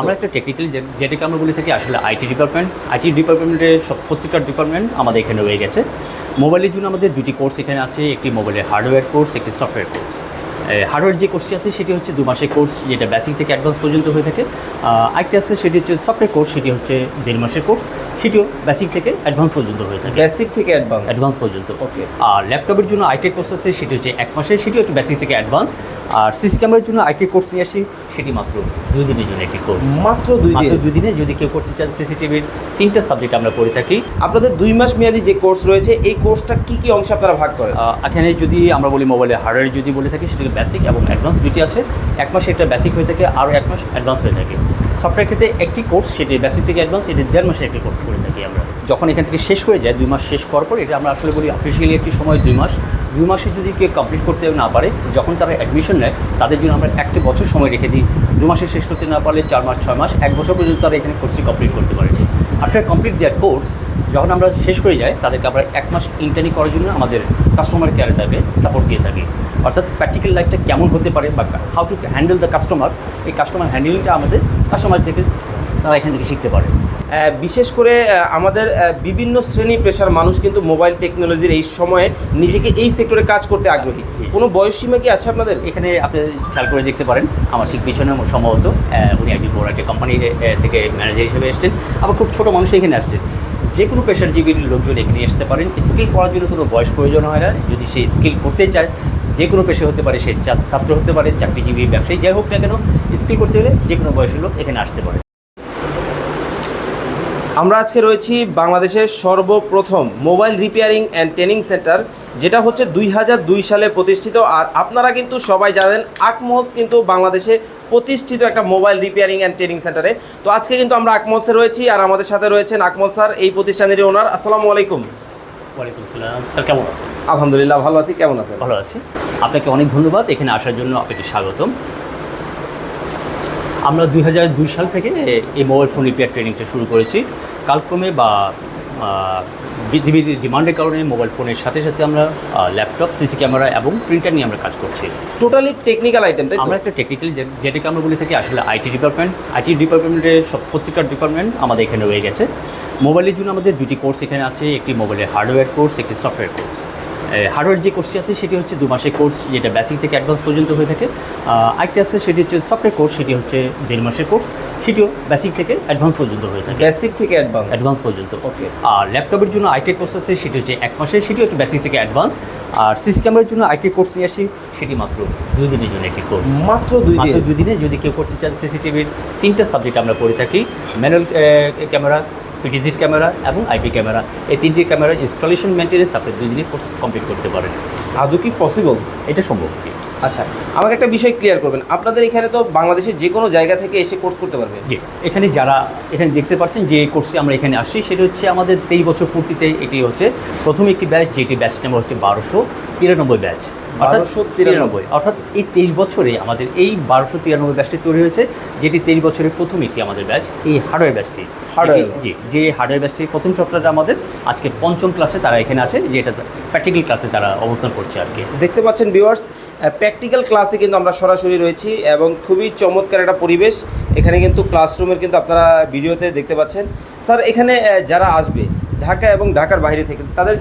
আমরা একটা টেকনিক্যাল যেটাকে আমরা বলে থাকি আসলে আইটি ডিপার্টমেন্ট আইটি ডিপার্টমেন্টের সব প্রত্যেকটা ডিপার্টমেন্ট আমাদের এখানে রয়ে গেছে। মোবাইলের জন্য আমাদের দুটি কোর্স এখানে আছে, একটি মোবাইলের হার্ডওয়্যার কোর্স একটি সফটওয়্যার কোর্স হার্ডওয়্যার যে কোর্সটি আছে সেটি হচ্ছে দু মাসের কোর্স যেটা বেসিক থেকে অ্যাডভান্স পর্যন্ত হয়ে থাকে। আরেকটি আছে সেটি হচ্ছে সফটওয়্যার কোর্স সেটি হচ্ছে দেড় মাসের কোর্স সেটিও বেসিক থেকে অ্যাডভান্স পর্যন্ত হয়ে থাকে। বেসিক থেকে অ্যাডভান্স অ্যাডভান্স পর্যন্ত। ওকে আর ল্যাপটপের জন্য আইটি কোর্স আছে সেটি হচ্ছে এক মাসের সেটিও একটু বেসিক থেকে অ্যাডভান্স আর সিসি ক্যামেরার জন্য আইটি কোর্স নিয়ে আসি সেটি মাত্র দুই দিনের জন্য একটি কোর্স মাত্র দুই মাত্র দিন দুই দিনে যদি কেউ করতে চান সিসিটিভির তিনটা সাবজেক্ট আমরা করে থাকি। আপনাদের দুই মাস মেয়াদি যে কোর্স রয়েছে এই কোর্সটা কি কি অংশে আপনারা ভাগ করেন? এখানে যদি আমরা বলি মোবাইলের হার্ডওয়্যার যদি বলে থাকি সেটাকে বেসিক এবং অ্যাডভান্স দুটি আছে। এক মাসে একটা বেসিক হয়ে থাকে, আরও এক মাস অ্যাডভান্স হয়ে থাকে। সফটওয়্যার ক্ষেত্রে একটি কোর্স সেটি বেসিক থেকে অ্যাডভান্স এটি দেড় মাসে একটি কোর্স করে থাকি আমরা। যখন এখান থেকে শেষ হয়ে যায়, দুই মাস শেষ করার পর, এটা আমরা আসলে বলি অফিসিয়ালি একটি সময় দুই মাস। দুই মাসে যদি কেউ কমপ্লিট করতে না পারে, যখন তারা অ্যাডমিশন নেয়, তাদের জন্য আমরা একটি বছর সময় রেখে দিই। দু মাসে শেষ করতে না পারলে চার মাস, ছয় মাস, এক বছর পর্যন্ত তারা এখানে কোর্সটি কমপ্লিট করতে পারে। আফটার কমপ্লিট দেয়ার কোর্স যখন আমরা শেষ হয়ে যাই, তাদেরকে আমরা এক মাস ইন্টার্নি করার জন্য আমাদের কাস্টমার কেয়ারে তাকে সাপোর্ট দিয়ে থাকি। অর্থাৎ প্র্যাকটিক্যাল লাইফটা কেমন হতে পারে বা how to handle the customer এই কাস্টমার হ্যান্ডেলিংটা আমাদের কাস্টমার থেকে তারা এখান থেকে শিখতে পারে। বিশেষ করে আমাদের বিভিন্ন শ্রেণি পেশার মানুষ কিন্তু মোবাইল টেকনোলজির এই সময়ে নিজেকে এই সেক্টরে কাজ করতে আগ্রহী। কোনো বয়স সীমা কি আছে আপনাদের? এখানে আপনি খেয়াল করে দেখতে পারেন আমার ঠিক পিছনে সম্ভবত উনি একজন বড় একটা কোম্পানি থেকে ম্যানেজার হিসেবে এসছেন। আবার খুব ছোটো মানুষ এখানে আসছেন যে কোনো পেশাজীবীর লোকজন এখানে আসতে পারেন। স্কিল করার জন্য কোনো বয়স প্রয়োজন হয় না। যদি সে স্কিল করতে চায় যে কোনো পেশা হতে পারে সে ছাত্র হতে পারে চাকরিজীবী ব্যবসায়ী যাই হোক না কেন স্কিল করতে গেলে যে কোনো বয়সের লোক এখানে আসতে পারে। আমরা আজকে রয়েছি বাংলাদেশের সর্বপ্রথম mobile repairing and training centre যেটা হচ্ছে দুই হাজার দুই সালে প্রতিষ্ঠিত। আর আপনারা কিন্তু সবাই জানেন আকমোস কিন্তু বাংলাদেশে প্রতিষ্ঠিত একটা মোবাইল রিপেয়ারিং অ্যান্ড ট্রেনিং সেন্টারে। তো আজকে কিন্তু আমরা আকমোসে রয়েছি আর আমাদের সাথে রয়েছেন আকমল স্যার এই প্রতিষ্ঠানেরই ওনার। আসসালামু আলাইকুম। ওয়ালাইকুম আসসালাম। স্যার কেমন আছেন? আলহামদুলিল্লাহ ভালো আছি। কেমন আছেন? ভালো আছি। আপনাকে অনেক ধন্যবাদ। এখানে আসার জন্য আপনাকে স্বাগতম। আমরা দুই দুই সাল থেকে এই মোবাইল ফোন রিপেয়ার ট্রেনিংটা শুরু করেছি। কালক্রমে বা পৃথিবীর ডিমান্ডের কারণে মোবাইল ফোনের সাথে সাথে আমরা ল্যাপটপ সিসি ক্যামেরা এবং প্রিন্টার নিয়ে আমরা কাজ করছি। টোটালি টেকনিক্যাল আইটেম আমরা একটা টেকনিক্যাল যেটাকে আমরা বলে থাকি আসলে আইটি ডিপার্টমেন্ট আইটি ডিপার্টমেন্টের সব প্রত্যেকটা ডিপার্টমেন্ট আমাদের এখানে রয়ে গেছে। মোবাইলের জন্য আমাদের দুটি কোর্স এখানে আছে একটি মোবাইলের হার্ডওয়্যার কোর্স একটি সফটওয়্যার কোর্স হার্ডওয়্যার যে কোর্সটি আছে সেটি হচ্ছে দু মাসের কোর্স যেটা বেসিক থেকে অ্যাডভান্স পর্যন্ত হয়ে থাকে। আরেকটি আছে সেটি হচ্ছে সফটওয়্যার কোর্স সেটি হচ্ছে দেড় মাসের কোর্স সেটিও বেসিক থেকে অ্যাডভান্স পর্যন্ত হয়ে থাকে। বেসিক থেকে অ্যাডভান্স অ্যাডভান্স পর্যন্ত। ওকে আর ল্যাপটপের জন্য আইটি কোর্স আছে সেটি হচ্ছে এক মাসের সেটিও একটু বেসিক থেকে অ্যাডভান্স আর সিসি ক্যামেরার জন্য আইটি কোর্স নিয়ে আসি সেটি মাত্র দুই দিনের জন্য একটি কোর্স মাত্র দুই দিন? মাত্র দুই দিনে যদি কেউ করতে চান সিসিটিভির তিনটা সাবজেক্ট আমরা করে থাকি। ম্যানুয়াল ক্যামেরা পিটিজিট ক্যামেরা এবং আইপি ক্যামেরা। এই তিনটি ক্যামেরার ইনস্টলেশন মেনটেন্স আপনি দুই দিনে কোর্স কমপ্লিট করতে পারেন। আদৌ কি পসিবল এটা সম্ভব কি? আচ্ছা আমাকে একটা বিষয় ক্লিয়ার করবেন। আপনাদের এখানে তো বাংলাদেশের যে কোনো জায়গা থেকে এসে কোর্স করতে পারবে। জি এখানে যারা এখানে দেখতে পাচ্ছেন যে কোর্সটি আমরা এখানে আসছি সেটা হচ্ছে আমাদের তেইশ বছর পূর্তিতে এটি হচ্ছে প্রথম একটি ব্যাচ যেটি ব্যাচ নাম্বার হচ্ছে বারোশো তিরানব্বই ব্যাচ অর্থাৎ 1293 তিরানব্বই। অর্থাৎ এই তেইশ বছরে আমাদের এই বারোশো তিরানব্বই ব্যাচটি তৈরি হয়েছে যেটি তেইশ বছরের প্রথম একটি আমাদের ব্যাচ এই হার্ডওয়্যার ব্যাচটি। জি যে হার্ডওয়্যার ব্যাচটির প্রথম সপ্তাহটা আমাদের আজকে পঞ্চম ক্লাসে তারা এখানে আছে যেটা প্র্যাকটিক্যাল ক্লাসে তারা অবস্থান করছে আর কি। দেখতে পাচ্ছেন ভিউয়ার্স প্র্যাকটিক্যাল ক্লাসে কিন্তু আমরা সরাসরি রয়েছি এবং খুবই চমৎকার একটা পরিবেশ। এখানে কিন্তু ক্লাসরুমের কিন্তু আপনারা ভিডিওতে দেখতে পাচ্ছেন। স্যার এখানে যারা আসবে ঢাকা এবং ঢাকার বাইরে থেকে তাদের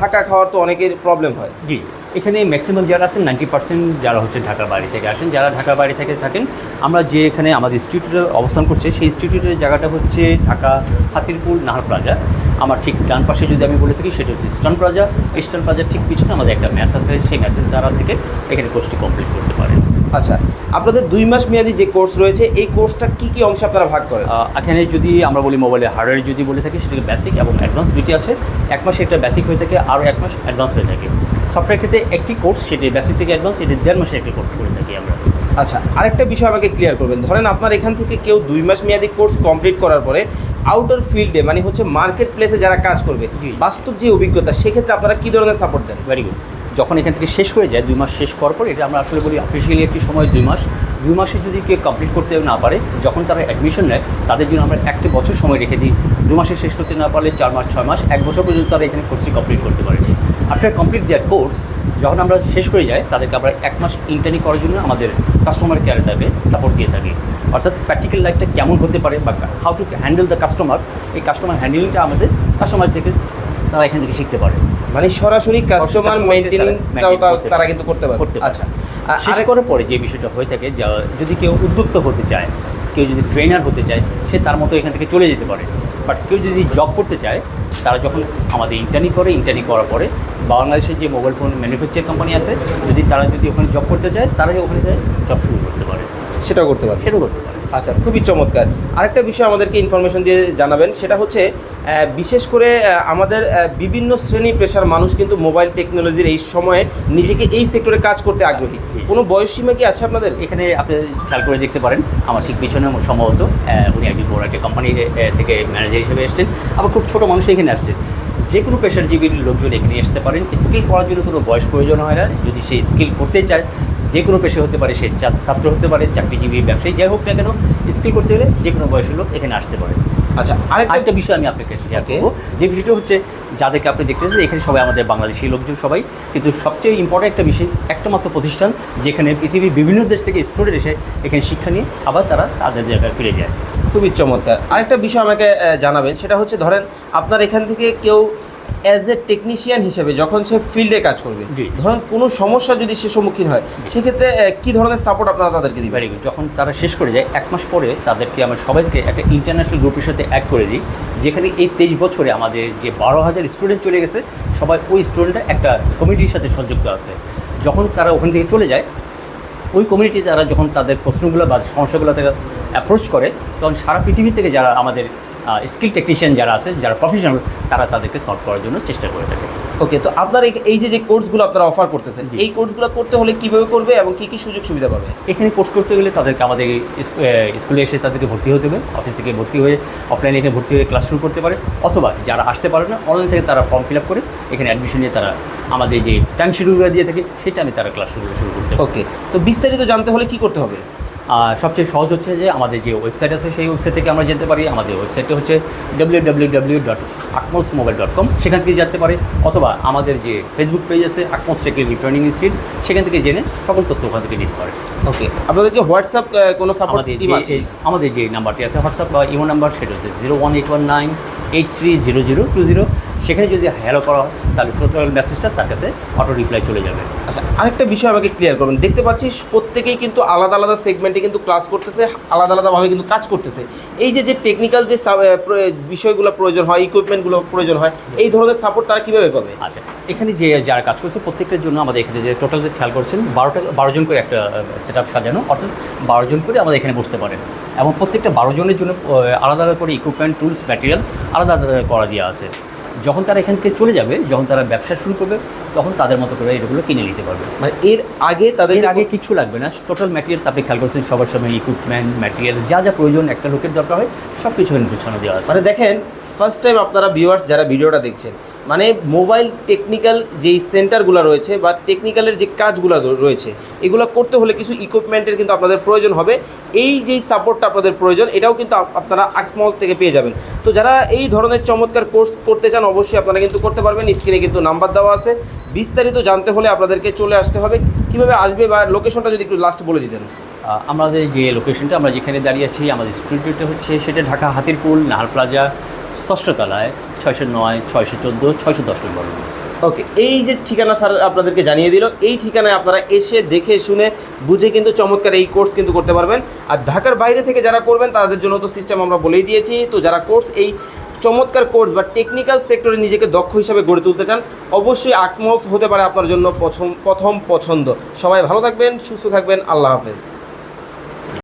থাকা খাওয়ার তো অনেকের প্রবলেম হয়। জি। এখানে ম্যাক্সিমাম যারা আসেন নাইনটি পার্সেন্ট যারা হচ্ছে ঢাকার বাড়ি থেকে আসেন। যারা ঢাকার বাড়ি থেকে থাকেন, আমরা যে এখানে আমাদের ইনস্টিটিউটে অবস্থান করছে, সেই ইনস্টিটিউটের জায়গাটা হচ্ছে ঢাকা হাতিরপুর নাহার প্লাজা। আমার ঠিক ডান পাশে যদি আমি বলে থাকি, সেটা হচ্ছে ইস্টার্ন প্লাজা ইস্টার্ন প্লাজার ঠিক পিছনে আমাদের একটা ম্যাচ আছে, সেই ম্যাচের দ্বারা থেকে এখানে কোর্সটি কমপ্লিট করতে পারেন। আচ্ছা আপনাদের দুই মাস মেয়াদি যে কোর্স রয়েছে এই কোর্সটা কি কি অংশে আপনারা ভাগ করেন? এখানে যদি আমরা বলি মোবাইলের হার্ডওয়্যার যদি বলে থাকি সেটাকে বেসিক এবং অ্যাডভান্স দুটি আছে। এক মাসে একটা বেসিক হয়ে থাকে আরও এক মাস অ্যাডভান্স হয়ে থাকে। সফটওয়্যার ক্ষেত্রে একটি কোর্স সেটি বেসিক থেকে অ্যাডভান্স এটি দেড় মাসে একটি কোর্স করে থাকি আমরা। আচ্ছা আরেকটা বিষয় আমাকে ক্লিয়ার করবেন। ধরেন আপনার এখান থেকে কেউ দুই মাস মেয়াদি কোর্স কমপ্লিট করার পরে আউটার ফিল্ডে মানে হচ্ছে মার্কেট প্লেসে যারা কাজ করবে। বাস্তব যে অভিজ্ঞতা সেক্ষেত্রে আপনারা কী ধরনের সাপোর্ট দেন? ভেরি গুড যখন এখান থেকে শেষ হয়ে যায়, দুই মাস শেষ করার পর, এটা আমরা আসলে বলি অফিসিয়ালি একটি সময়, দুই মাস। দুই মাসে যদি কেউ কমপ্লিট করতে না পারে, যখন তারা অ্যাডমিশন নেয়, তাদের জন্য আমরা একটি বছর সময় রেখে দিই। দু মাসে শেষ করতে না পারলে চার মাস, ছয় মাস, এক বছর পর্যন্ত তারা এখানে কোর্সটি কমপ্লিট করতে পারে। আফটার কমপ্লিট দেয়ার কোর্স যখন আমরা শেষ হয়ে যাই, তাদেরকে আমরা এক মাস ইন্টার্নি করার জন্য আমাদের কাস্টমার কেয়ারে তাকে সাপোর্ট দিয়ে থাকি। অর্থাৎ প্র্যাকটিক্যাল লাইফটা কেমন হতে পারে বা how to handle the customer এই কাস্টমার হ্যান্ডেলিংটা আমাদের কাস্টমার থেকে তারা এখান থেকে শিখতে পারে। মানে সরাসরি কাস্টমার মেইনটেনেন্সটাও তারা কিন্তু করতে পারে। করতে আচ্ছা আর শেষ করার পরে যে বিষয়টা হয়ে থাকে যা যদি কেউ উদ্যোক্তা হতে চায় কেউ যদি ট্রেনার হতে চায় সে তার মতো এখান থেকে চলে যেতে পারে। বাট কেউ যদি জব করতে চায় তারা যখন আমাদের ইন্টার্নি করে ইন্টার্নি করার পরে বাংলাদেশের যে মোবাইল ফোন ম্যানুফ্যাকচার কোম্পানি আছে যদি তারা যদি ওখানে জব করতে চায় তারা ওখানে যায় জব শুরু করতে পারে। সেটাও করতে পারে সেটাও করতে পারে। আচ্ছা খুবই চমৎকার। আরেকটা বিষয় আমাদেরকে ইনফরমেশন দিয়ে জানাবেন সেটা হচ্ছে বিশেষ করে আমাদের বিভিন্ন শ্রেণি পেশার মানুষ কিন্তু মোবাইল টেকনোলজির এই সময়ে নিজেকে এই সেক্টরে কাজ করতে আগ্রহী। কোনো বয়স সীমা কি আছে আপনাদের? এখানে আপনি খেয়াল করে দেখতে পারেন আমার ঠিক পিছনে সম্ভবত উনি একজন বড় একটা কোম্পানি থেকে ম্যানেজার হিসেবে এসছেন। আবার খুব ছোটো মানুষ এখানে আসছেন যে কোনো পেশাজীবীর লোকজন এখানে আসতে পারেন। স্কিল করার জন্য কোনো বয়স প্রয়োজন হয় না। যদি সে স্কিল করতে চায় যে কোনো পেশে হতে পারে সে ছাত্র হতে পারে চাকরিজীবী ব্যবসায়ী যাই হোক না কেন স্কিল করতে গেলে যে কোনো বয়সের লোক এখানে আসতে পারে। আচ্ছা আরেকটা আরেকটা বিষয় আমি আপনাকে শেয়ার. করব। যে বিষয়টা হচ্ছে যাদেরকে আপনি দেখতেছেন এখানে সবাই আমাদের বাংলাদেশি লোকজন সবাই কিন্তু সবচেয়ে ইম্পর্টেন্ট একটা বিষয় একটা মাত্র প্রতিষ্ঠান যেখানে পৃথিবীর বিভিন্ন দেশ থেকে স্টুডেন্ট এসে এখানে শিক্ষা নিয়ে আবার তারা তাদের জায়গায় ফিরে যায়। খুবই চমৎকার। আরেকটা বিষয় আমাকে জানাবেন সেটা হচ্ছে ধরেন আপনার এখান থেকে কেউ অ্যাজ এ টেকনিশিয়ান হিসেবে যখন সে ফিল্ডে কাজ করবে। ধরেন কোনো সমস্যা যদি সে সম্মুখীন হয় সেক্ষেত্রে কী ধরনের সাপোর্ট আপনারা তাদেরকে দিবেন? ভেরি গুড যখন তারা শেষ করে যায় এক মাস পরে তাদেরকে আমরা সবাইকে একটা ইন্টারন্যাশনাল গ্রুপের সাথে অ্যাড করে দিই যেখানে এই তেইশ বছরে আমাদের যে বারো হাজার স্টুডেন্ট চলে গেছে সবাই ওই স্টুডেন্টরা একটা কমিটির সাথে সংযুক্ত আছে। যখন তারা ওখান থেকে চলে যায় ওই কমিউনিটি যারা যখন তাদের প্রশ্নগুলো বা সমস্যাগুলো থেকে অ্যাপ্রোচ করে তখন সারা পৃথিবী থেকে যারা আমাদের স্কিল টেকনিশিয়ান যারা আছে যারা প্রফেশনাল তারা তাদেরকে সলভ করার জন্য চেষ্টা করে থাকে। ওকে তো আপনার এই- এই যে যে কোর্সগুলো আপনারা অফার করতেছেন। এই কোর্সগুলো করতে হলে কীভাবে করবে এবং কী কী সুযোগ সুবিধা পাবে? এখানে কোর্স করতে গেলে তাদেরকে আমাদের স্কুলে এসে তাদেরকে ভর্তি হতে হবে অফিস থেকে ভর্তি হয়ে অফলাইনে এখানে ভর্তি হয়ে ক্লাস শুরু করতে পারে অথবা যারা আসতে পারে না অনলাইন থেকে তারা ফর্ম ফিল আপ করে এখানে অ্যাডমিশন নিয়ে তারা আমাদের যে টাইম শিডিউলগুলো দিয়ে থাকে সেই টাইমে তারা ক্লাস শুরু শুরু করতে ওকে তো বিস্তারিত জানতে হলে কি করতে হবে? সবচেয়ে সহজ হচ্ছে যে আমাদের যে ওয়েবসাইট আছে সেই ওয়েবসাইট থেকে আমরা জানতে পারি। আমাদের ওয়েবসাইটটা হচ্ছে W W W dot Akmos mobile dot com সেখান থেকে জানতে পারে অথবা আমাদের যে ফেসবুক পেজ আছে আকমোস টেকনিক ট্রেনিং ইনস্টিটিউট সেখান থেকে জেনে সকল তথ্য ওখান থেকে নিতে পারে। ওকে আপনাদেরকে হোয়াটসঅ্যাপ কোনো সাপোর্ট আছে? আমাদের যে নাম্বারটি আছে হোয়াটসঅ্যাপ বা ইমো নাম্বার সেটা হচ্ছে zero one eight one nine eight three zero zero two zero সেখানে যদি হ্যালো করা হয় তাহলে টোটাল মেসেজটা তার কাছে অটো রিপ্লাই চলে যাবে। আচ্ছা আরেকটা বিষয় আমাকে ক্লিয়ার করবেন। দেখতে পাচ্ছি প্রত্যেকেই কিন্তু আলাদা আলাদা সেগমেন্টে কিন্তু ক্লাস করতেছে আলাদা আলাদাভাবে কিন্তু কাজ করতেছে। এই যে যে টেকনিক্যাল যে বিষয়গুলো প্রয়োজন হয় ইকুইপমেন্টগুলো প্রয়োজন হয় এই ধরনের সাপোর্ট তারা কীভাবে পাবে? আচ্ছা এখানে যে যারা কাজ করছে প্রত্যেকটার জন্য আমাদের এখানে যে টোটাল খেয়াল করছেন বারোটা বারো জন করে একটা সেট আপ সাজানো অর্থাৎ বারো জন করে আমাদের এখানে বসতে পারেন। এবং প্রত্যেকটা বারো জনের জন্য আলাদা আলাদা করে ইকুইপমেন্ট টুলস ম্যাটেরিয়ালস আলাদা আলাদা করা দেওয়া আছে। যখন তারা এখান থেকে চলে যাবে যখন তারা ব্যবসা শুরু করবে তখন তাদের মতো করে এগুলো কিনে নিতে পারবে। মানে এর আগে তাদের এর আগে কিছু লাগবে না। টোটাল ম্যাটেরিয়ালস আপনি খেয়াল করছেন সবার সময় ইকুইপমেন্ট ম্যাটেরিয়াল যা যা প্রয়োজন একটা লোকের দরকার হয় সব কিছু গুছানো দেওয়া আছে। মানে দেখেন ফার্স্ট টাইম আপনারা ভিউয়ার্স যারা ভিডিওটা দেখছেন মানে মোবাইল টেকনিক্যাল যেই সেন্টারগুলো রয়েছে বা টেকনিক্যালের যে কাজগুলো রয়েছে, এগুলো করতে হলে কিছু ইকুইপমেন্টের কিন্তু আপনাদের প্রয়োজন হবে। এই যেই সাপোর্টটা আপনাদের প্রয়োজন, এটাও কিন্তু আপনারা আকসমল থেকে পেয়ে যাবেন। তো যারা এই ধরনের চমৎকার কোর্স করতে চান, অবশ্যই আপনারা কিন্তু করতে পারবেন। স্ক্রিনে কিন্তু নাম্বার দেওয়া আছে। বিস্তারিত জানতে হলে আপনাদেরকে চলে আসতে হবে। কীভাবে আসবে বা লোকেশনটা যদি একটু লাস্ট বলে দিতেন। আমাদের যে লোকেশনটা আমরা যেখানে দাঁড়িয়ে আছি, আমাদের স্টুডিওটা হচ্ছে, সেটা ঢাকা হাতিরপুল নাহার প্লাজা ষষ্ঠতলায় ছয়শো নয়, ছয়শো চোদ্দ, ছয়শো দশ নম্বর। ওকে, এই যে ঠিকানা স্যার আপনাদেরকে জানিয়ে দিল, এই ঠিকানায় আপনারা এসে দেখে শুনে বুঝে কিন্তু চমৎকার এই কোর্স কিন্তু করতে পারবেন। আর ঢাকার বাইরে থেকে যারা করবেন, তাদের জন্য তো সিস্টেম আমরা বলেই দিয়েছি। তো যারা কোর্স এই চমৎকার কোর্স বা টেকনিক্যাল সেক্টরে নিজেকে দক্ষ হিসাবে গড়ে তুলতে চান, অবশ্যই আকমলস হতে পারে আপনার জন্য প্রথম পছন্দ। সবাই ভালো থাকবেন, সুস্থ থাকবেন, আল্লাহ হাফেজ।